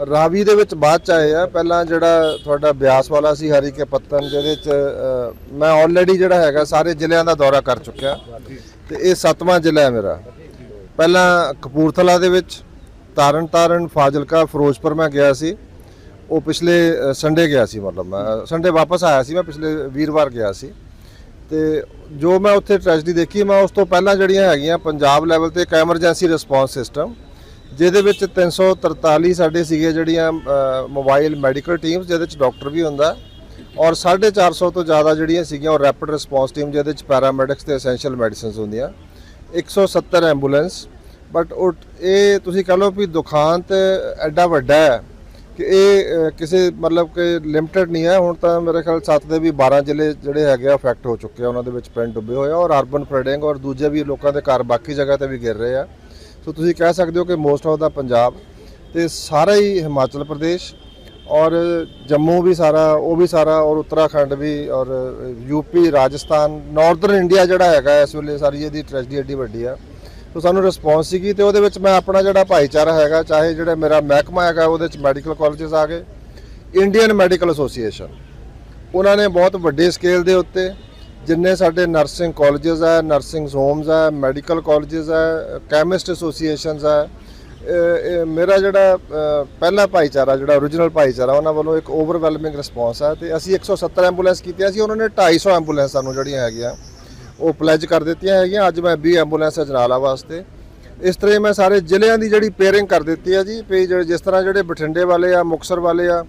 ਰਾਵੀ ਦੇ ਵਿੱਚ ਬਾਅਦ ਚ ਆਏ ਆ। ਪਹਿਲਾਂ ਜਿਹੜਾ ਤੁਹਾਡਾ ਬਿਆਸ ਵਾਲਾ ਸੀ ਹਰੀ ਕੇ ਪੱਤਨ ਜਿਹਦੇ ਚ ਅ, ਮੈਂ ਆਲਰੇਡੀ ਜਿਹੜਾ ਹੈਗਾ ਸਾਰੇ ਜ਼ਿਲ੍ਹਿਆਂ ਦਾ ਦੌਰਾ ਕਰ ਚੁੱਕਿਆ। ਤੇ ਇਹ ਸੱਤਵਾਂ ਜ਼ਿਲ੍ਹਾ ਹੈ ਮੇਰਾ। ਪਹਿਲਾਂ ਕਪੂਰਥਲਾ ਦੇ ਵਿੱਚ ਤਾਰਨ ਤਾਰਨ ਫਾਜ਼ਿਲਕਾ ਫਿਰੋਜ਼ਪੁਰ ਮੈਂ ਗਿਆ ਸੀ। ਉਹ ਪਿਛਲੇ ਸੰਡੇ ਗਿਆ ਸੀ ਮਤਲਬ ਮੈਂ। ਸੰਡੇ ਵਾਪਸ ਆਇਆ ਸੀ ਮੈਂ ਪਿਛਲੇ ਵੀਰਵਾਰ ਗਿਆ ਸੀ। ਤੇ ਜੋ ਮੈਂ ਉੱਥੇ ਟ੍ਰੈਜਡੀ ਦੇਖੀ ਮੈਂ ਉਸ ਤੋਂ ਪਹਿਲਾਂ ਜਿਹੜੀਆਂ ਹੈਗੀਆਂ ਪੰਜਾਬ ਲੈਵਲ ਤੇ ਇੱਕ ਐਮਰਜੈਂਸੀ ਰਿਸਪੌਂਸ ਸਿਸਟਮ ਜਿਹਦੇ ਵਿੱਚ 343 ਸਾਡੇ ਸੀਗੇ ਜਿਹੜੀਆਂ ਮੋਬਾਈਲ ਮੈਡੀਕਲ ਟੀਮਸ ਜਿਹਦੇ ਵਿੱਚ ਡਾਕਟਰ ਵੀ ਹੁੰਦਾ। ਔਰ 450 ਤੋਂ ਜ਼ਿਆਦਾ ਜਿਹੜੀਆਂ ਸੀਗੀਆਂ, ਉਹ ਰੈਪਿਡ ਰਿਸਪੌਂਸ ਟੀਮ ਜਿਹਦੇ ਵਿੱਚ ਪੈਰਾਮੈਡਿਕਸ ਤੇ ਐਸੈਂਸ਼ੀਅਲ ਮੈਡੀਸਿਨਸ ਹੁੰਦੀਆਂ। 170 ਐਂਬੂਲੈਂਸ ਬਟ ਉਹ, ਇਹ ਤੁਸੀਂ ਕਹ ਲਓ ਵੀ ਦੁਖਾਂਤ ਐਡਾ ਵੱਡਾ ਹੈ ਕਿ ਇਹ ਕਿਸੇ ਮਤਲਬ ਕਿ ਲਿਮਟਿਡ ਨਹੀਂ ਹੈ। ਹੁਣ ਤਾਂ ਮੇਰੇ ਖਿਆਲ ਸੱਤ ਦੇ ਵੀ 12 ਜ਼ਿਲ੍ਹੇ ਜਿਹੜੇ ਹੈਗੇ ਆ ਅਫੈਕਟ ਹੋ ਚੁੱਕੇ ਆ। ਉਹਨਾਂ ਦੇ ਵਿੱਚ ਪਿੰਡ ਡੁੱਬੇ ਹੋਏ ਆ। ਔਰ ਅਰਬਨ ਫਲੱਡਿੰਗ ਔਰ ਦੂਜੇ ਵੀ ਲੋਕਾਂ ਦੇ ਘਰ ਬਾਕੀ ਜਗ੍ਹਾ ਤੇ ਵੀ ਗਿਰ ਰਹੇ ਆ। ਸੋ ਤੁਸੀਂ ਕਹਿ ਸਕਦੇ ਹੋ ਕਿ ਮੋਸਟ ਆਫ ਦਾ ਪੰਜਾਬ ਤੇ ਸਾਰਾ ਹੀ ਹਿਮਾਚਲ ਪ੍ਰਦੇਸ਼ ਔਰ ਜੰਮੂ ਵੀ ਸਾਰਾ, ਉਹ ਵੀ ਸਾਰਾ ਔਰ ਉੱਤਰਾਖੰਡ ਵੀ ਔਰ ਯੂਪੀ ਰਾਜਸਥਾਨ ਨਾਰਥਰਨ ਇੰਡੀਆ ਜਿਹੜਾ ਹੈਗਾ ਇਸ ਵੇਲੇ ਸਾਰੀ ਇਹਦੀ ਟ੍ਰੈਜਡੀ ਐਡੀ ਵੱਡੀ ਆ। ਸੋ ਸਾਨੂੰ ਰਿਸਪੌਂਸ ਸੀਗੀ ਤੇ ਉਹਦੇ ਵਿੱਚ ਮੈਂ ਆਪਣਾ ਜਿਹੜਾ ਭਾਈਚਾਰਾ ਹੈਗਾ, ਚਾਹੇ ਜਿਹੜਾ ਮੇਰਾ ਮਹਿਕਮਾ ਹੈਗਾ ਉਹਦੇ ਵਿੱਚ ਮੈਡੀਕਲ ਕਾਲਜਸ ਆ ਗਏ ਇੰਡੀਅਨ ਮੈਡੀਕਲ ਐਸੋਸੀਏਸ਼ਨ ਉਹਨਾਂ ਨੇ ਬਹੁਤ ਵੱਡੇ ਸਕੇਲ ਦੇ ਉੱਤੇ ਜਿੰਨੇ ਸਾਡੇ ਨਰਸਿੰਗ ਕਾਲਜਸ ਹੈ ਨਰਸਿੰਗ ਹੋਮਸ ਹੈ ਮੈਡੀਕਲ ਕਾਲਜਸ ਹੈ ਕੈਮਿਸਟ ਐਸੋਸੀਏਸ਼ਨਸ ਹੈ ਮੇਰਾ ਜਿਹੜਾ ਪਹਿਲਾ ਭਾਈਚਾਰਾ, ਜਿਹੜਾ origignal ਭਾਈਚਾਰਾ, ਉਹਨਾਂ ਵੱਲੋਂ ਇੱਕ ਓਵਰਵੈਲਮਿੰਗ ਰਿਸਪੌਂਸ ਹੈ ਤੇ ਅਸੀਂ 170 ਐਂਬੂਲੈਂਸ ਕੀਤੀਆਂ ਸੀ, ਉਹਨਾਂ ਨੇ 250 ਐਂਬੂਲੈਂਸ ਸਾਨੂੰ ਜਿਹੜੀਆਂ ਹੈਗੀਆਂ, ਉਹ ਪਲੇਜ ਕਰ ਦਿੱਤੀਆਂ ਹੈਗੀਆਂ, ਅੱਜ ਮੈਂ 20 ਐਂਬੂਲੈਂਸ ਅਜਨਾਲਾ ਵਾਸਤੇ। ਇਸ ਤਰ੍ਹਾਂ ਹੀ ਮੈਂ ਸਾਰੇ ਜ਼ਿਲ੍ਹਿਆਂ ਦੀ ਜਿਹੜੀ ਪੇਅਰਿੰਗ ਕਰ ਦਿੱਤੀ ਹੈ ਜੀ, ਵੀ ਜਿਹੜੇ ਜਿਸ ਤਰ੍ਹਾਂ ਜਿਹੜੇ ਬਠਿੰਡੇ ਵਾਲੇ ਆ ਮੁਕਸਰ ਵਾਲੇ ਆ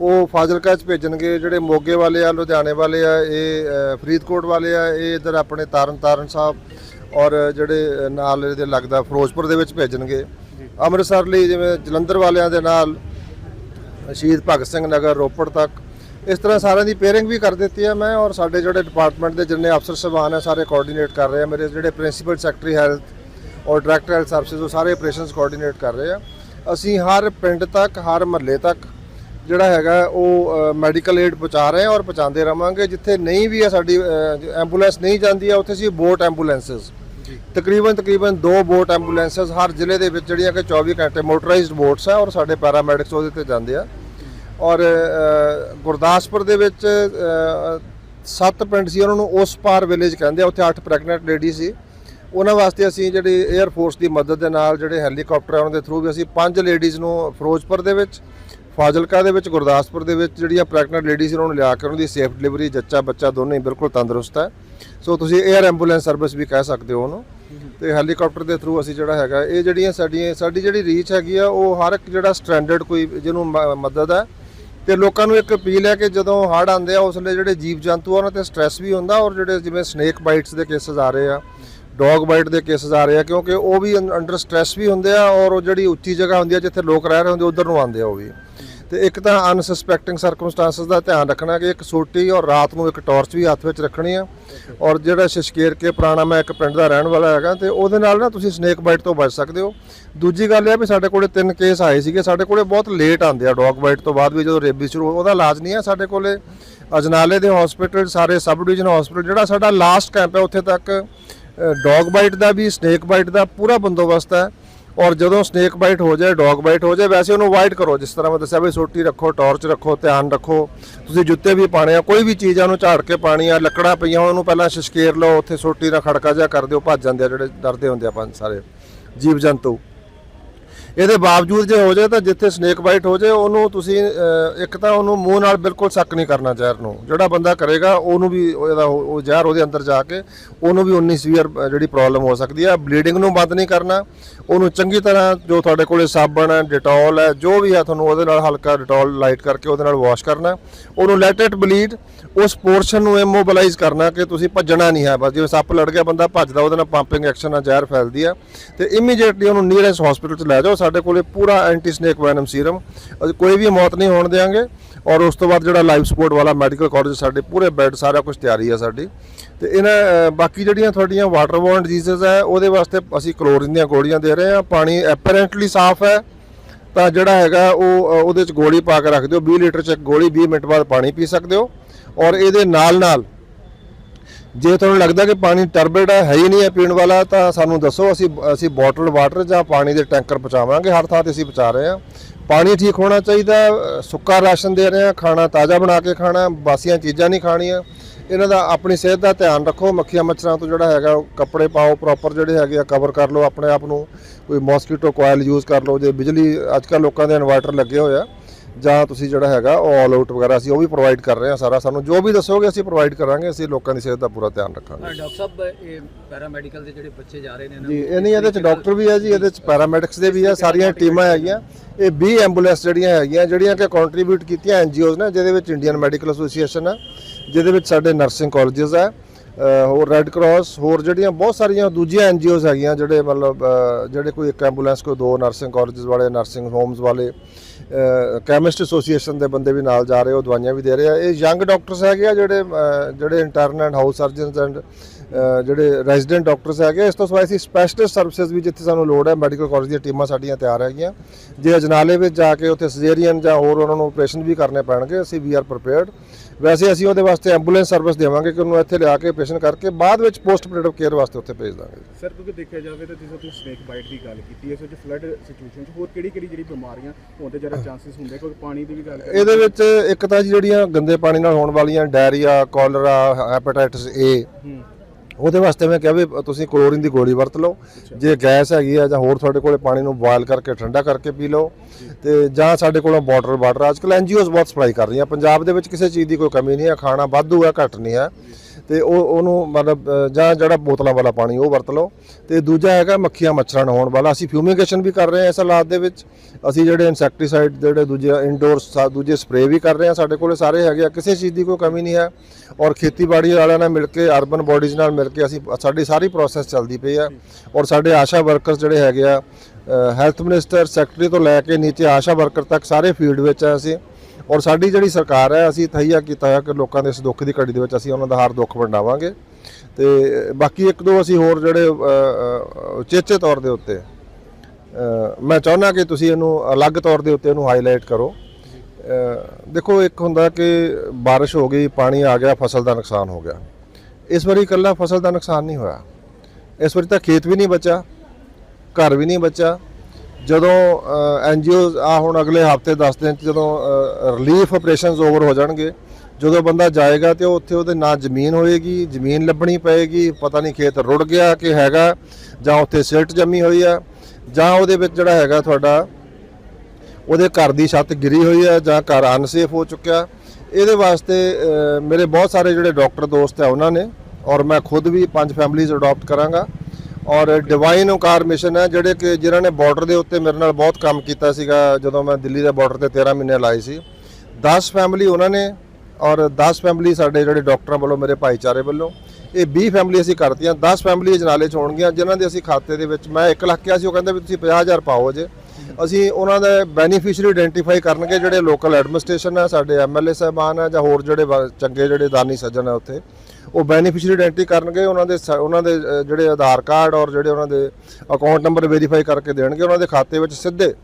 ਉਹ ਫਾਜ਼ਿਲਕਾ ਚ ਭੇਜਣਗੇ ਜਿਹੜੇ ਮੋਗੇ ਵਾਲੇ ਆ ਲੁਧਿਆਣੇ ਵਾਲੇ ਆ ਇਹ ਫਰੀਦਕੋਟ ਵਾਲੇ ਆ ਇਹ ਇਧਰ ਆਪਣੇ ਤਾਰਨ ਤਾਰਨ ਸਾਹਿਬ ਔਰ ਜਿਹੜੇ ਨਾਲ ਇਹਦੇ ਲੱਗਦਾ ਫਿਰੋਜ਼ਪੁਰ ਦੇ ਵਿੱਚ ਭੇਜਣਗੇ। ਅੰਮ੍ਰਿਤਸਰ ਲਈ ਜਿਵੇਂ ਜਲੰਧਰ ਵਾਲਿਆਂ ਦੇ ਨਾਲ ਸ਼ਹੀਦ ਭਗਤ ਸਿੰਘ ਨਗਰ ਰੋਪੜ ਤੱਕ ਇਸ ਤਰ੍ਹਾਂ ਸਾਰਿਆਂ ਦੀ ਪੇਅਰਿੰਗ ਵੀ ਕਰ ਦਿੱਤੀ ਹੈ ਮੈਂ ਔਰ ਸਾਡੇ ਜਿਹੜੇ ਡਿਪਾਰਟਮੈਂਟ ਦੇ ਜਿੰਨੇ ਅਫਸਰ ਸਭਾਨ ਹੈ ਸਾਰੇ ਕੋਆਰਡੀਨੇਟ ਕਰ ਰਹੇ ਆ। ਮੇਰੇ ਜਿਹੜੇ ਪ੍ਰਿੰਸੀਪਲ ਸੈਕਟਰੀ ਹੈਲਥ ਔਰ ਡਾਇਰੈਕਟਰ ਹੈਲਥ ਸਰਵਿਸਿਜ਼ ਉਹ ਸਾਰੇ ਆਪਰੇਸ਼ਨਸ ਕੋਆਰਡੀਨੇਟ ਕਰ ਰਹੇ ਆ। ਅਸੀਂ ਹਰ ਪਿੰਡ ਤੱਕ ਹਰ ਮਹੱਲੇ ਤੱਕ ਜਿਹੜਾ ਹੈਗਾ ਉਹ ਮੈਡੀਕਲ ਏਡ ਪਹੁੰਚਾ ਰਹੇ ਹਾਂ ਔਰ ਪਹੁੰਚਾਉਂਦੇ ਰਵਾਂਗੇ। ਜਿੱਥੇ ਨਹੀਂ ਵੀ ਹੈ ਸਾਡੀ ਐਂਬੂਲੈਂਸ ਨਹੀਂ ਜਾਂਦੀ ਹੈ ਉੱਥੇ ਅਸੀਂ ਬੋਟ ਐਂਬੂਲੈਂਸਸ ਤਕਰੀਬਨ ਤਕਰੀਬਨ ਦੋ ਬੋਟ ਐਂਬੂਲੈਂਸਸ ਹਰ ਜ਼ਿਲ੍ਹੇ ਦੇ ਵਿੱਚ ਜਿਹੜੀਆਂ ਕਿ 24 ਘੰਟੇ ਮੋਟਰਾਈਜ਼ਡ ਬੋਟਸ ਆ ਔਰ ਸਾਡੇ ਪੈਰਾਮੈਡਿਕਸ ਉਹਦੇ ਤੇ ਜਾਂਦੇ ਆ। ਔਰ ਗੁਰਦਾਸਪੁਰ ਦੇ ਵਿੱਚ ਸੱਤ ਪਿੰਡ ਸੀ ਉਹਨਾਂ ਨੂੰ ਉਸ ਪਾਰ ਵਿਲੇਜ ਕਹਿੰਦੇ ਆ ਉੱਥੇ ਅੱਠ ਪ੍ਰੈਗਨੈਂਟ ਲੇਡੀ ਸੀ। ਉਹਨਾਂ ਵਾਸਤੇ ਅਸੀਂ ਜਿਹੜੀ 에ਅਰ ਫੋਰਸ ਦੀ ਮਦਦ ਦੇ ਨਾਲ ਜਿਹੜੇ ਹੈਲੀਕਾਪਟਰ ਆ ਉਹਨਾਂ ਦੇ ਥਰੂ ਵੀ ਅਸੀਂ ਪੰਜ ਲੇਡੀਜ਼ ਨੂੰ ਫਿਰੋਜ਼ਪੁਰ ਦੇ ਵਿੱਚ ਫਾਜ਼ਿਲਕਾ ਦੇ ਵਿੱਚ, ਗੁਰਦਾਸਪੁਰ ਦੇ ਵਿੱਚ ਜਿਹੜੀਆਂ ਪ੍ਰੈਗਨੈਂਟ ਲੇਡੀਜ਼ ਉਹਨਾਂ ਨੂੰ ਲਿਆ ਕੇ ਉਹਨਾਂ ਦੀ ਸੇਫ ਡਿਲੀਵਰੀ, ਜੱਚਾ ਬੱਚਾ ਦੋਨੇ ਹੀ ਬਿਲਕੁਲ ਤੰਦਰੁਸਤ ਹੈ। ਸੋ ਤੁਸੀਂ 에ਅਰ ਐਂਬੂਲੈਂਸ ਸਰਵਿਸ ਵੀ ਕਹਿ ਸਕਦੇ ਹੋ ਉਹਨੂੰ। ਤੇ ਹੈਲੀਕਾਪਟਰ ਦੇ ਥਰੂ ਅਸੀਂ ਜਿਹੜਾ ਹੈਗਾ, ਇਹ ਜਿਹੜੀਆਂ ਸਾਡੀਆਂ, ਸਾਡੀ ਜਿਹੜੀ ਰੀਚ ਹੈਗੀ ਆ, ਉਹ ਹਰ ਇੱਕ ਜਿਹੜਾ ਸਟੈਂਡਰਡ ਕੋਈ ਜਿਹਨੂੰ ਮ- ਮਦਦ ਹੈ। ਤੇ ਲੋਕਾਂ ਨੂੰ ਇੱਕ ਅਪੀਲ ਹੈ ਕਿ ਜਦੋਂ ਹੜ੍ਹ ਆਉਂਦੇ ਆ, ਉਸ ਵੇਲੇ ਜਿਹੜੇ ਜੀਵ ਜੰਤੂ ਆ, ਉਹਨਾਂ ਤੇ ਸਟ੍ਰੈਸ ਵੀ ਹੁੰਦਾ ਔਰ ਜਿਹੜੇ ਜਿਵੇਂ ਸਨੇਕ ਬਾਈਟਸ ਦੇ ਕੇਸਸ ਆ ਰਹੇ ਆ ਡੌਗ ਬਾਈਟ ਦੇ ਕੇਸਸ ਆ ਰਹੇ ਆ, ਕਿਉਂਕਿ ਉਹ ਵੀ ਅੰਡਰ ਸਟ੍ਰੈਸ ਵੀ ਹੁੰਦੇ ਆ ਔਰ ਉਹ ਜਿਹੜੀ ਉੱਚੀ ਜਗ੍ਹਾ ਹੁੰਦੀ ਆ, ਜਿੱਥੇ ਲੋਕ ਰਹਿ ਰਹੇ ਹੁੰਦੇ, ਉਧਰ ਨੂੰ ਆਉਂਦੇ ਆ ਉਹ ਵੀ। ਤੇ ਇੱਕ ਤਾਂ ਅਨਸਸਪੈਕਟਿੰਗ ਸਰਕਮਸਟੈਂਸਸ ਦਾ ਧਿਆਨ ਰੱਖਣਾ ਕਿ ਇੱਕ ਸੋਟੀ ਔਰ ਰਾਤ ਨੂੰ ਇੱਕ ਟਾਰਚ ਵੀ ਹੱਥ ਵਿੱਚ ਰੱਖਣੀ ਆ। ਔਰ ਜਿਹੜਾ ਸ਼ਸ਼ਕੇਰ ਕੇ ਪੁਰਾਣਾ ਮੈਂ ਇੱਕ ਪਿੰਡ ਦਾ ਰਹਿਣ ਵਾਲਾ ਹੈਗਾ ਤੇ ਉਹਦੇ ਨਾਲ ਨਾ ਤੁਸੀਂ ਸਨੇਕ ਬਾਈਟ ਤੋਂ ਬਚ ਸਕਦੇ ਹੋ। ਦੂਜੀ ਗੱਲ ਇਹ ਆ ਵੀ ਸਾਡੇ ਕੋਲੇ ਤਿੰਨ ਕੇਸ ਆਏ ਸੀਗੇ। ਸਾਡੇ ਕੋਲੇ ਬਹੁਤ ਲੇਟ ਆਉਂਦੇ ਆ ਡੌਗ ਬਾਈਟ ਤੋਂ ਬਾਅਦ ਵੀ ਜਦੋਂ ਰੇਬੀ ਸ਼ੁਰੂ ਉਹਦਾ ਇਲਾਜ ਨਹੀਂ ਆ ਸਾਡੇ ਕੋਲੇ। ਅਜਨਾਲੇ ਦੇ ਹਸਪੀਟਲ ਸਾਰੇ ਸਬ ਡਿਵੀਜ਼ਨ ਹਸਪੀਟਲ ਜਿਹੜਾ ਸਾਡਾ ਲਾਸਟ ਕੈਂਪ ਹੈ, ਉੱਥੇ ਤੱਕ ਡੌਗ ਬਾਈਟ ਦਾ ਵੀ ਸਨੇਕ ਬਾਈਟ ਦਾ ਪੂਰਾ ਬੰਦੋਬਸਤ ਹੈ। ਔਰ ਜਦੋਂ ਸਨੇਕ ਬਾਈਟ ਹੋ ਜਾਏ ਡੌਗ ਬਾਈਟ ਹੋ ਜਾਏ, ਵੈਸੇ ਉਹਨੂੰ ਅਵਾਇਡ ਕਰੋ। ਜਿਸ ਤਰ੍ਹਾਂ ਮੈਂ ਦੱਸਿਆ ਵੀ ਸੋਟੀ ਰੱਖੋ ਟਾਰਚ ਰੱਖੋ, ਧਿਆਨ ਰੱਖੋ। ਤੁਸੀਂ ਜੁੱਤੇ ਵੀ ਪਾਣੇ ਆ, ਕੋਈ ਵੀ ਚੀਜ਼ ਆ, ਉਹਨੂੰ ਝਾੜ ਕੇ ਪਾਣੀ ਆ, ਲੱਕੜਾਂ ਪਈਆਂ ਉਹਨੂੰ ਪਹਿਲਾਂ ਸ਼ਸ਼ਕੇਰ ਲਓ, ਉੱਥੇ ਸੋਟੀ ਦਾ ਖੜਕਾ ਜਿਹਾ ਕਰ ਦਿਓ, ਭੱਜ ਜਾਂਦੇ ਆ ਜਿਹੜੇ ਡਰਦੇ ਹੁੰਦੇ ਆ ਪੰਜ ਸਾਰੇ ਜੀਵ ਜੰਤੂ ਇਹਦੇ ਬਾਵਜੂਦ ਜੇ ਹੋ ਜਾਏ ਤਾਂ ਜਿੱਥੇ ਸਨੇਕ ਬਾਈਟ ਹੋ ਜਾਏ, ਉਹਨੂੰ ਤੁਸੀਂ ਇੱਕ ਤਾਂ ਉਹਨੂੰ ਮੂੰਹ ਨਾਲ ਬਿਲਕੁਲ ਸੱਕ ਨਹੀਂ ਕਰਨਾ ਜ਼ਹਿਰ ਨੂੰ। ਜਿਹੜਾ ਬੰਦਾ ਕਰੇਗਾ, ਉਹਨੂੰ ਵੀ ਇਹਦਾ ਉਹ ਜ਼ਹਿਰ ਉਹਦੇ ਅੰਦਰ ਜਾ ਕੇ, ਉਹਨੂੰ ਵੀ ਉਨੀ ਸੀਵੀਅਰ ਜਿਹੜੀ ਪ੍ਰੋਬਲਮ ਹੋ ਸਕਦੀ ਹੈ ਬਲੀਡਿੰਗ ਨੂੰ ਬੰਦ ਨਹੀਂ ਕਰਨਾ। ਉਹਨੂੰ ਚੰਗੀ ਤਰ੍ਹਾਂ ਜੋ ਤੁਹਾਡੇ ਕੋਲੇ ਸਾਬਣ ਹੈ ਡਿਟੋਲ ਹੈ, ਜੋ ਵੀ ਹੈ ਤੁਹਾਨੂੰ ਉਹਦੇ ਨਾਲ ਹਲਕਾ ਡਿਟੋਲ ਲਾਈਟ ਕਰਕੇ ਉਹਦੇ ਨਾਲ ਵਾਸ਼ ਕਰਨਾ। ਉਹਨੂੰ ਲੈਟ ਇਟ ਬਲੀਡ ਉਸ ਪੋਰਸ਼ਨ ਨੂੰ ਇਮੋਬਿਲਾਈਜ਼ ਕਰਨਾ ਕਿ ਤੁਸੀਂ ਭੱਜਣਾ ਨਹੀਂ ਹੈ। ਬਸ ਜਿਵੇਂ ਸੱਪ ਲੜ ਗਿਆ, ਬੰਦਾ ਭੱਜਦਾ, ਉਹਦੇ ਨਾਲ ਪੰਪਿੰਗ ਐਕਸ਼ਨ ਨਾਲ ਜ਼ਹਿਰ ਫੈਲਦੀ ਹੈ ਤੇ ਇਮੀਡੀਏਟਲੀ ਉਹਨੂੰ ਨੀਅਰੈਸਟ ਹਸਪੀਟਲ ਚ ਲੈ ਜਾਓ। ਸਾਡੇ ਕੋਲੇ ਪੂਰਾ ਐਂਟੀ ਸਨੇਕ ਵੈਨਮ ਸੀਰਮ। ਅਸੀਂ ਕੋਈ ਵੀ ਮੌਤ ਨਹੀਂ ਹੋਣ ਦੇਵਾਂਗੇ ਔਰ ਉਸ ਤੋਂ ਬਾਅਦ ਜਿਹੜਾ ਲਾਈਫ ਸਪੋਰਟ ਵਾਲਾ ਮੈਡੀਕਲ ਕਾਲਜ ਸਾਡੇ ਪੂਰੇ ਬੈੱਡ ਸਾਰਾ ਕੁਝ ਤਿਆਰੀ ਹੈ ਸਾਡੀ। ਤੇ ਇਹਨਾਂ ਬਾਕੀ ਜਿਹੜੀਆਂ ਤੁਹਾਡੀਆਂ ਵਾਟਰ ਬੋਰਨ ਡਿਜ਼ੀਜ਼ਸ ਹੈ, ਉਹਦੇ ਵਾਸਤੇ ਅਸੀਂ ਕਲੋਰੀਨ ਦੀਆਂ ਗੋਲੀਆਂ ਦੇ ਰਹੇ ਹਾਂ। ਪਾਣੀ ਐਪਰੈਂਟਲੀ ਸਾਫ਼ ਹੈ। ਤਾਂ ਜਿਹੜਾ ਹੈਗਾ, ਉਹ ਉਹਦੇ ਚ ਗੋਲੀ ਪਾ ਕੇ ਰੱਖ ਦਿਓ। 20 ਲੀਟਰ ਚ ਇੱਕ ਗੋਲੀ 20 ਮਿੰਟ ਬਾਅਦ ਪਾਣੀ ਪੀ ਸਕਦੇ ਹੋ। ਔਰ ਇਹਦੇ ਨਾਲ ਨਾਲ ਜੇ ਤੁਹਾਨੂੰ ਲੱਗਦਾ ਕਿ ਪਾਣੀ ਟਰਬਿਡ ਹੈ, ਹੀ ਨਹੀਂ ਹੈ ਪੀਣ ਵਾਲਾ, ਤਾਂ ਸਾਨੂੰ ਦੱਸੋ, ਅਸੀਂ ਅਸੀਂ ਬੋਟਲਡ ਵਾਟਰ ਜਾਂ ਪਾਣੀ ਦੇ ਟੈਂਕਰ ਪਹੁੰਚਾਵਾਂਗੇ, ਹਰ ਥਾਂ ਤੇ ਅਸੀਂ ਪਹੁੰਚਾ ਰਹੇ ਹਾਂ। ਪਾਣੀ ਠੀਕ ਹੋਣਾ ਚਾਹੀਦਾ, ਸੁੱਕਾ ਰਾਸ਼ਨ ਦੇ ਰਹੇ ਹਾਂ, ਖਾਣਾ ਤਾਜ਼ਾ ਬਣਾ ਕੇ ਖਾਣਾ, ਬਾਸੀਆਂ ਚੀਜ਼ਾਂ ਨਹੀਂ ਖਾਣੀਆਂ। ਇਹਨਾਂ ਦਾ ਆਪਣੀ ਸਿਹਤ ਦਾ ਧਿਆਨ ਰੱਖੋ, ਮੱਖੀਆਂ ਮੱਛਰਾਂ ਤੋਂ ਜਿਹੜਾ ਹੈਗਾ, ਕੱਪੜੇ ਪਾਓ ਪ੍ਰੋਪਰ ਜਿਹੜੇ ਹੈਗੇ ਆ ਕਵਰ ਕਰ ਲਓ ਆਪਣੇ ਆਪ ਨੂੰ। ਕੋਈ ਮੋਸਕੀਟੋ ਕੋਇਲ ਯੂਜ਼ ਕਰ ਲਓ, ਜੇ ਬਿਜਲੀ, ਅੱਜ ਕੱਲ੍ਹ ਲੋਕਾਂ ਦੇ ਇਨਵਰਟਰ ਲੱਗੇ ਹੋਏ ਆ। ਜਾਂ ਤੁਸੀਂ ਜਿਹੜਾ ਹੈਗਾ ਉਹ ਆਲ ਆਊਟ ਵਗੈਰਾ ਅਸੀਂ ਉਹ ਵੀ ਪ੍ਰੋਵਾਈਡ ਕਰ ਰਹੇ ਹਾਂ ਸਾਰਾ। ਸਾਨੂੰ ਜੋ ਵੀ ਦੱਸੋਗੇ ਅਸੀਂ ਪ੍ਰੋਵਾਈਡ ਕਰਾਂਗੇ ਅਸੀਂ ਲੋਕਾਂ ਦੀ ਸਿਹਤ ਦਾ ਪੂਰਾ ਧਿਆਨ ਰੱਖਾਂਗੇ। ਡਾਕਟਰ ਸਾਹਿਬ ਇਹ ਪੈਰਾਮੈਡੀਕਲ ਦੇ ਜਿਹੜੇ ਬੱਚੇ ਜਾ ਰਹੇ ਨੇ ਜੀ ਇਹ ਨਹੀਂ ਇਹਦੇ ਚ ਡਾਕਟਰ ਵੀ ਹੈ ਜੀ ਇਹਦੇ ਚ ਪੈਰਾਮੈਡਿਕਸ ਦੇ ਵੀ ਆ ਸਾਰੀਆਂ ਟੀਮਾਂ ਹੈਗੀਆਂ। ਇਹ 20 ਐਂਬੂਲੈਂਸ ਜਿਹੜੀਆਂ ਹੈਗੀਆਂ ਜਿਹੜੀਆਂ ਕਿ ਕੰਟਰੀਬਿਊਟ ਕੀਤੀਆਂ ਐਨਜੀਓਜ਼ ਨੇ ਜਿਹਦੇ ਵਿੱਚ ਇੰਡੀਅਨ ਮੈਡੀਕਲ ਐਸੋਸੀਏਸ਼ਨ ਹੈ ਜਿਹਦੇ ਵਿੱਚ ਸਾਡੇ ਨਰਸਿੰਗ ਕਾਲਜਸ ਹੈ ਹੋਰ ਰੈੱਡ ਕਰਾਸ ਹੋਰ ਜਿਹੜੀਆਂ ਬਹੁਤ ਸਾਰੀਆਂ ਦੂਜੀਆਂ ਐਨਜੀਓਜ਼ ਹੈਗੀਆਂ ਜਿਹੜੇ ਮਤਲਬ ਜਿਹੜੇ ਕੋਈ ਇੱਕ ਐਂਬੂਲੈਂਸ ਕੋਈ ਦੋ ਨਰਸਿੰਗ ਕਾਲਜਸ ਵਾਲੇ ਨਰਸਿੰਗ ਹੋਮਸ ਵਾਲੇ ਕੈਮਿਸਟ ਐਸੋਸੀਏਸ਼ਨ ਦੇ ਬੰਦੇ ਵੀ ਨਾਲ ਜਾ ਰਹੇ, ਉਹ ਦਵਾਈਆਂ ਵੀ ਦੇ ਰਹੇ ਆ। ਇਹ ਯੰਗ ਡਾਕਟਰਸ ਹੈਗੇ ਆ ਜਿਹੜੇ ਜਿਹੜੇ intern and house surgeons and ਜਿਹੜੇ ਰੈਜ਼ੀਡੈਂਟ ਡਾਕਟਰਸ ਹੈਗੇ ਇਸ ਤੋਂ ਸਿਵਾਏ ਅਸੀਂ ਸਪੈਸ਼ਲਿਸਟ ਸਰਵਿਸਿਜ਼ ਵੀ ਜਿੱਥੇ ਸਾਨੂੰ ਲੋੜ ਹੈ ਮੈਡੀਕਲ ਕਾਲਜ ਦੀਆਂ ਟੀਮਾਂ ਸਾਡੀਆਂ ਤਿਆਰ ਹੈਗੀਆਂ। ਜੇ ਅਜਨਾਲੇ ਵਿੱਚ ਜਾ ਕੇ ਉੱਥੇ ਸਜੇਰੀਅਨ ਜਾਂ ਹੋਰ ਉਹਨਾਂ ਨੂੰ ਆਪਰੇਸ਼ਨ ਵੀ ਕਰਨੇ ਪੈਣਗੇ, ਅਸੀਂ ਵੀ ਆਰ ਪ੍ਰੀਪੇਅਰਡ ਵੈਸੇ ਅਸੀਂ ਉਹਦੇ ਵਾਸਤੇ ਐਂਬੂਲੈਂਸ ਸਰਵਿਸ ਦੇਵਾਂਗੇ ਕਿ ਉਹਨੂੰ ਇੱਥੇ ਲਿਆ ਕੇ ਆਪਰੇਸ਼ਨ ਕਰਕੇ ਬਾਅਦ ਵਿੱਚ ਪੋਸਟ ਆਪਰੇਟਿਵ ਕੇਅਰ ਵਾਸਤੇ ਉੱਥੇ ਭੇਜ ਦਾਂਗੇ। ਸਰ ਕਿਉਂਕਿ ਦੇਖਿਆ ਜਾਵੇ ਤਾਂ ਜਿਵੇਂ ਤੁਸੀਂ ਸਨੇਕ ਬਾਈਟ ਦੀ ਗੱਲ ਕੀਤੀ ਇਸ ਵਿੱਚ ਫਲੱਡ ਸਿਚੁਏਸ਼ਨ 'ਚ ਹੋਰ ਕਿਹੜੀ ਕਿਹੜੀ ਜਿਹੜੀ ਬਿਮਾਰੀਆਂ ਹੋਣ ਦੇ ਜ਼ਿਆਦਾ ਚਾਂਸਸ ਹੁੰਦੇ ਕਿਉਂਕਿ ਪਾਣੀ ਦੀ ਵੀ ਗੱਲ ਇਹਦੇ ਵਿੱਚ ਇੱਕ ਤਾਂ ਜਿਹੜੀਆਂ ਗੰਦੇ ਪਾਣੀ ਨਾਲ ਹੋਣ ਵਾਲੀਆਂ ਡਾਇਰੀਆ ਕੋਲਰਾ ਹੈਪੇਟਾਈਟਸ ਏ ਉਹਦੇ ਵਾਸਤੇ ਮੈਂ ਕਿਹਾ ਵੀ ਤੁਸੀਂ ਕਲੋਰੀਨ ਦੀ ਗੋਲੀ ਵਰਤ ਲਓ। ਜੇ ਗੈਸ ਹੈਗੀ ਆ ਜਾਂ ਹੋਰ ਤੁਹਾਡੇ ਕੋਲੇ ਪਾਣੀ ਨੂੰ ਬੋਇਲ ਕਰਕੇ ਠੰਡਾ ਕਰਕੇ ਪੀ ਲਓ। ਤੇ ਜਾਂ ਸਾਡੇ ਕੋਲੋਂ ਬਾਟਲ ਵਾਟਰ ਅੱਜ ਕੱਲ੍ਹ ਐਨਜੀਓਜ਼ ਬਹੁਤ ਸਪਲਾਈ ਕਰ ਰਹੀਆਂ। ਪੰਜਾਬ ਦੇ ਵਿੱਚ ਕਿਸੇ ਚੀਜ਼ ਦੀ ਕੋਈ ਕਮੀ ਨਹੀਂ ਹੈ ਖਾਣਾ ਵਾਧੂ ਹੈ ਘੱਟ ਨਹੀਂ ਹੈ ਤੇ ਉਹ ਉਹਨੂੰ ਮਤਲਬ ਜਾਂ ਜਿਹੜਾ ਬੋਤਲਾਂ ਵਾਲਾ ਪਾਣੀ ਉਹ ਵਰਤ ਲਓ। ਤੇ ਦੂਜਾ ਹੈਗਾ ਮੱਖੀਆਂ ਮੱਛਰਾਂ ਨਾ ਹੋਣ ਵਾਲਾ। ਅਸੀਂ ਫਿਊਮੀਗੇਸ਼ਨ ਵੀ ਕਰ ਰਹੇ ਹਾਂ ਇਸ ਹਾਲਾਤ ਦੇ ਵਿੱਚ। ਅਸੀਂ ਜਿਹੜੇ ਇਨਸੈਕਟੀਸਾਈਡ ਜਿਹੜੇ ਦੂਜੇ ਇਨਡੋਰ ਦੂਜੇ ਸਪਰੇਅ ਵੀ ਕਰ ਰਹੇ ਹਾਂ ਸਾਡੇ ਕੋਲੇ। ਸਾਰੇ ਹੈਗੇ ਆ। ਕਿਸੇ ਚੀਜ਼ ਦੀ ਕੋਈ ਕਮੀ ਨਹੀਂ ਹੈ। ਔਰ ਖੇਤੀਬਾੜੀ ਵਾਲਿਆਂ ਨਾਲ ਮਿਲ ਕੇ ਅਰਬਨ ਬਾਡੀਜ਼ ਨਾਲ ਮਿਲ ਕੇ ਅਸੀਂ ਸਾਡੀ ਸਾਰੀ ਪ੍ਰੋਸੈਸ ਚੱਲਦੀ ਪਈ ਆ। ਔਰ ਸਾਡੇ ਆਸ਼ਾ ਵਰਕਰਸ ਜਿਹੜੇ ਹੈਗੇ ਆ ਹੈਲਥ ਮਿਨਿਸਟਰ ਸੈਕਟਰੀ ਤੋਂ ਲੈ ਕੇ ਨੀਚੇ ਆਸ਼ਾ ਵਰਕਰ ਤੱਕ ਸਾਰੇ ਫੀਲਡ ਵਿੱਚ ਆ ਅਸੀਂ। ਔਰ ਸਾਡੀ ਜਿਹੜੀ ਸਰਕਾਰ ਹੈ ਅਸੀਂ ਤਹਈਆ ਕੀਤਾ ਹੈ ਕਿ ਲੋਕਾਂ ਦੇ ਇਸ ਦੁੱਖ ਦੀ ਘੜੀ ਦੇ ਵਿੱਚ ਅਸੀਂ ਉਹਨਾਂ ਦਾ ਹਰ ਦੁੱਖ ਵੰਡਾਵਾਂਗੇ। ਤੇ ਬਾਕੀ ਇੱਕ ਦੋ ਅਸੀਂ ਹੋਰ ਜਿਹੜੇ ਅ, ਉਚੇਚੇ ਤੌਰ ਦੇ ਉੱਤੇ ਮੈਂ ਚਾਹੁੰਦਾ ਕਿ ਤੁਸੀਂ ਇਹਨੂੰ ਅਲੱਗ ਤੌਰ ਦੇ ਉੱਤੇ ਇਹਨੂੰ ਹਾਈਲਾਈਟ ਕਰੋ। ਦੇਖੋ ਇੱਕ ਹੁੰਦਾ ਕਿ ਬਾਰਿਸ਼ ਹੋ ਗਈ ਪਾਣੀ ਆ ਗਿਆ ਫਸਲ ਦਾ ਨੁਕਸਾਨ ਹੋ ਗਿਆ। ਇਸ ਵਾਰੀ ਇਕੱਲਾ ਫਸਲ ਦਾ ਨੁਕਸਾਨ ਨਹੀਂ ਹੋਇਆ। ਇਸ ਵਾਰੀ ਤਾਂ ਖੇਤ ਵੀ ਨਹੀਂ ਬਚਾ ਘਰ ਵੀ ਨਹੀਂ ਬਚਾ ਜਦੋਂ ਐਨਜੀਓ ਆ ਹੁਣ ਅਗਲੇ ਹਫ਼ਤੇ 10 ਦਿਨ 'ਚ ਜਦੋਂ ਰਿਲੀਫ ਆਪਰੇਸ਼ਨਸ ਓਵਰ ਹੋ ਜਾਣਗੇ, ਜਦੋਂ ਬੰਦਾ ਜਾਏਗਾ ਤੇ ਉੱਥੇ ਉਹਦੇ ਨਾ ਜ਼ਮੀਨ ਹੋਏਗੀ, ਜ਼ਮੀਨ ਲੱਭਣੀ ਪਏਗੀ, ਪਤਾ ਨਹੀਂ ਖੇਤ ਰੁੜ ਗਿਆ ਕਿ ਹੈਗਾ, ਜਾਂ ਉੱਥੇ ਸਿਲਟ ਜੰਮੀ ਹੋਈ ਆ, ਜਾਂ ਉਹਦੇ ਵਿੱਚ ਜਿਹੜਾ ਹੈਗਾ ਤੁਹਾਡਾ, ਉਹਦੇ ਘਰ ਦੀ ਛੱਤ ਗਿਰੀ ਹੋਈ ਹੈ ਜਾਂ ਘਰ ਅਨਸੇਫ ਹੋ ਚੁੱਕਿਆ। ਇਹਦੇ ਵਾਸਤੇ ਮੇਰੇ ਬਹੁਤ ਸਾਰੇ ਜਿਹੜੇ ਡਾਕਟਰ ਦੋਸਤ ਹੈ ਉਹਨਾਂ ਨੇ, ਔਰ ਮੈਂ ਖੁਦ ਵੀ ਪੰਜ ਫੈਮਲੀਜ਼ ਅਡਾਪਟ ਕਰਾਂਗਾ। ਔਰ ਡਿਵਾਈਨ ਓਕਾਰ ਮਿਸ਼ਨ ਹੈ, ਜਿਹੜੇ ਕਿ ਜਿਨ੍ਹਾਂ ਨੇ ਬਾਰਡਰ ਦੇ ਉੱਤੇ ਮੇਰੇ ਨਾਲ ਬਹੁਤ ਕੰਮ ਕੀਤਾ ਸੀਗਾ ਜਦੋਂ ਮੈਂ ਦਿੱਲੀ ਦੇ ਬਾਰਡਰ ਤੇ 13 ਮਹੀਨੇ ਲਾਏ ਸੀ। 10 ਫੈਮਿਲੀ ਉਹਨਾਂ ਨੇ ਔਰ 10 ਫੈਮਿਲੀ ਸਾਡੇ ਜਿਹੜੇ ਡਾਕਟਰਾਂ ਵੱਲੋਂ ਮੇਰੇ ਭਾਈਚਾਰੇ ਵੱਲੋਂ, ਇਹ 20 ਫੈਮਿਲੀ ਅਸੀਂ ਕਰਤੀਆਂ 10 ਫੈਮਿਲੀ ਅਜਨਾਲੇ ਚ ਹੋਣਗੀਆਂ, ਜਿਨ੍ਹਾਂ ਦੇ ਅਸੀਂ ਖਾਤੇ ਦੇ ਵਿੱਚ ਮੈਂ 1 ਲੱਖ ਕਿਹਾ ਸੀ, ਉਹ ਕਹਿੰਦਾ ਵੀ ਤੁਸੀਂ 50000 ਪਾਓ ਜੇ ਅਸੀਂ ਉਹਨਾਂ ਦੇ ਬੈਨੀਫੀਸ਼ੀਅਰੀ ਆਇਡੈਂਟੀਫਾਈ ਕਰਨਗੇ ਜਿਹੜੇ ਲੋਕਲ ਐਡਮਿਨਿਸਟ੍ਰੇਸ਼ਨ ਹੈ ਸਾਡੇ ਐਮਐਲਏ ਸਾਹਿਬਾਨ ਹੈ ਜਾਂ ਹੋਰ ਜਿਹੜੇ ਵਾ- ਚੰਗੇ ਜਿਹੜੇ ਦਾਨੀ ਸੱਜਣ ਹੈ ਉੱਥੇ। ਉਹ ਬੈਨੀਫੀਸ਼ੀਅਰੀ ਆਇਡੈਂਟੀ ਕਰਨਗੇ, ਉਹਨਾਂ ਦੇ ਸ- ਉਹਨਾਂ ਦੇ ਜਿਹੜੇ ਆਧਾਰ ਕਾਰਡ ਔਰ ਜਿਹੜੇ ਉਹਨਾਂ ਦੇ ਅਕਾਊਂਟ ਨੰਬਰ ਵੈਰੀਫਾਈ ਕਰਕੇ ਦੇਣਗੇ, ਉਹਨਾਂ ਦੇ ਖਾਤੇ ਵਿੱਚ ਸਿੱਧੇ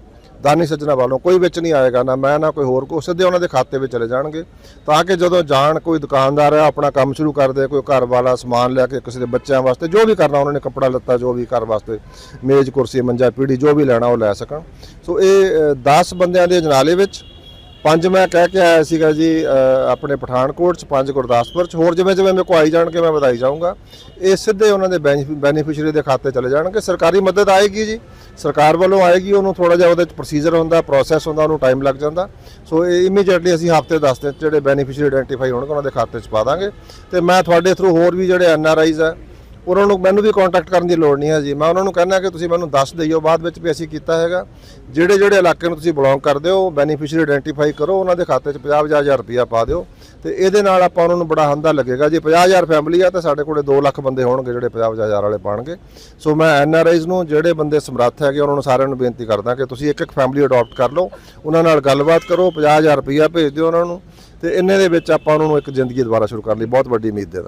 ਦਾਨੀ ਸੱਜਣਾ ਵੱਲੋਂ ਕੋਈ ਵਿੱਚ ਨਹੀਂ ਆਏਗਾ, ਨਾ ਮੈਂ, ਨਾ ਕੋਈ ਹੋਰ ਕੋ ਸਿੱਧੇ ਉਹਨਾਂ ਦੇ ਖਾਤੇ ਵਿੱਚ ਚਲੇ ਜਾਣਗੇ। ਤਾਂ ਕਿ ਜਦੋਂ ਜਾਣ ਕੋਈ ਦੁਕਾਨਦਾਰ ਹੈ ਆਪਣਾ ਕੰਮ ਸ਼ੁਰੂ ਕਰਦੇ ਕੋਈ ਘਰ ਵਾਲਾ ਸਮਾਨ ਲੈ ਕੇ ਕਿਸੇ ਦੇ ਬੱਚਿਆਂ ਵਾਸਤੇ, ਜੋ ਵੀ ਕਰਨਾ ਉਹਨਾਂ ਨੇ ਕੱਪੜਾ ਲੱਤਾ, ਜੋ ਵੀ ਘਰ ਵਾਸਤੇ, ਮੇਜ਼, ਕੁਰਸੀ, ਮੰਜਾ, ਪੀੜੀ, ਜੋ ਵੀ ਲੈਣਾ ਉਹ ਲੈ ਸਕਣ। ਸੋ ਇਹ 10 ਬੰਦਿਆਂ ਦੇ ਜਨਾਲੇ ਵਿੱਚ ਪੰਜ ਮੈਂ ਕਹਿ ਕੇ ਆਇਆ ਸੀਗਾ ਜੀ ਆਪਣੇ ਪਠਾਨਕੋਟ ਚ, ਪੰਜ ਗੁਰਦਾਸਪੁਰ ਚ। ਹੋਰ ਜਿਵੇਂ ਜਿਵੇਂ ਮੇਰੇ ਕੋ ਆਈ ਜਾਣਗੇ, ਮੈਂ ਵਧਾਈ ਜਾਊਂਗਾ। ਇਹ ਸਿੱਧੇ ਉਹਨਾਂ ਦੇ ਬੈਨੀਫੀਸ਼ੀਅਰੀ ਦੇ ਖਾਤੇ ਚਲੇ ਜਾਣਗੇ। ਸਰਕਾਰੀ ਮਦਦ ਆਏਗੀ ਜੀ। ਸਰਕਾਰ ਵੱਲੋਂ ਆਏਗੀ, ਉਹਨੂੰ ਥੋੜਾ ਜਿਹਾ ਉਹਦੇ ਚ ਪ੍ਰੋਸੀਜਰ ਹੁੰਦਾ ਪ੍ਰੋਸੈਸ ਹੁੰਦਾ, ਉਹਨੂੰ ਟਾਈਮ ਲੱਗ ਜਾਂਦਾ। ਸੋ ਇਹ ਇਮੀਡੀਏਟਲੀ ਅਸੀਂ ਹਫ਼ਤੇ 10 ਦਿਨ 'ਚ ਜਿਹੜੇ ਬੈਨੀਫੀਸ਼ੀਅਰੀ ਆਇਡੈਂਟੀਫਾਈ ਹੋਣਗੇ, ਉਹਨਾਂ ਦੇ ਖਾਤੇ ਚ ਪਾ ਦਾਂਗੇ। ਤੇ ਮੈਂ ਤੁਹਾਡੇ ਥਰੂ ਹੋਰ ਵੀ ਜਿਹੜੇ ਐਨ ਆਰ ਆਈਜ਼ ਹੈ ਉਹਨਾਂ ਨੂੰ ਮੈਨੂੰ ਵੀ ਕੰਟੈਕਟ ਕਰਨ ਦੀ ਲੋੜ ਨਹੀਂ ਹੈ ਜੀ। ਮੈਂ ਉਹਨਾਂ ਨੂੰ ਕਹਿੰਦਾ ਕਿ ਤੁਸੀਂ ਮੈਨੂੰ ਦੱਸ ਦਈਓ ਬਾਅਦ ਵਿੱਚ ਵੀ ਅਸੀਂ ਕੀਤਾ ਹੈਗਾ। ਜਿਹੜੇ ਜਿਹੜੇ ਇਲਾਕੇ ਨੂੰ ਤੁਸੀਂ ਬਿਲੋਂਗ ਕਰਦੇ ਹੋ ਬੈਨੀਫੀਸ਼ੀਅਰੀ ਆਇਡੈਂਟੀਫਾਈ ਕਰੋ, ਉਹਨਾਂ ਦੇ ਖਾਤੇ 'ਚ 50-50000 ਰੁਪਇਆ ਪਾ ਦਿਓ। ਤੇ ਇਹਦੇ ਨਾਲ ਆਪਾਂ ਉਹਨਾਂ ਨੂੰ ਬੜਾ ਹੰਦਾ ਲੱਗੇਗਾ। ਜੇ 50000 ਫੈਮਿਲੀ ਆ, ਤਾਂ ਸਾਡੇ ਕੋਲੇ 2 ਲੱਖ ਬੰਦੇ ਹੋਣਗੇ, ਜਿਹੜੇ 50-50000 ਵਾਲੇ ਪਾਣਗੇ। ਸੋ ਮੈਂ ਐੱਨ ਆਰ ਆਈਜ਼ ਨੂੰ, ਜਿਹੜੇ ਬੰਦੇ ਸਮਰੱਥ ਹੈਗੇ, ਉਹਨਾਂ ਨੂੰ ਸਾਰਿਆਂ ਨੂੰ ਬੇਨਤੀ ਕਰਦਾ ਕਿ ਤੁਸੀਂ ਇੱਕ ਇੱਕ ਫੈਮਿਲੀ ਅਡਾਪਟ ਕਰ ਲਓ। ਉਹਨਾਂ ਨਾਲ ਗੱਲਬਾਤ ਕਰੋ 50000 ਰੁਪਇਆ ਭੇਜ ਦਿਓ ਉਹਨਾਂ ਨੂੰ। ਤੇ ਇੰਨੇ ਦੇ ਵਿੱਚ ਆਪਾਂ ਉਹਨਾਂ ਨੂੰ ਇੱਕ ਜ਼ਿੰਦਗੀ ਦੁਬਾਰਾ ਸ਼ੁਰੂ ਕਰਨ ਲਈ ਬਹੁਤ ਵੱਡੀ ਉਮੀਦ ਦੇ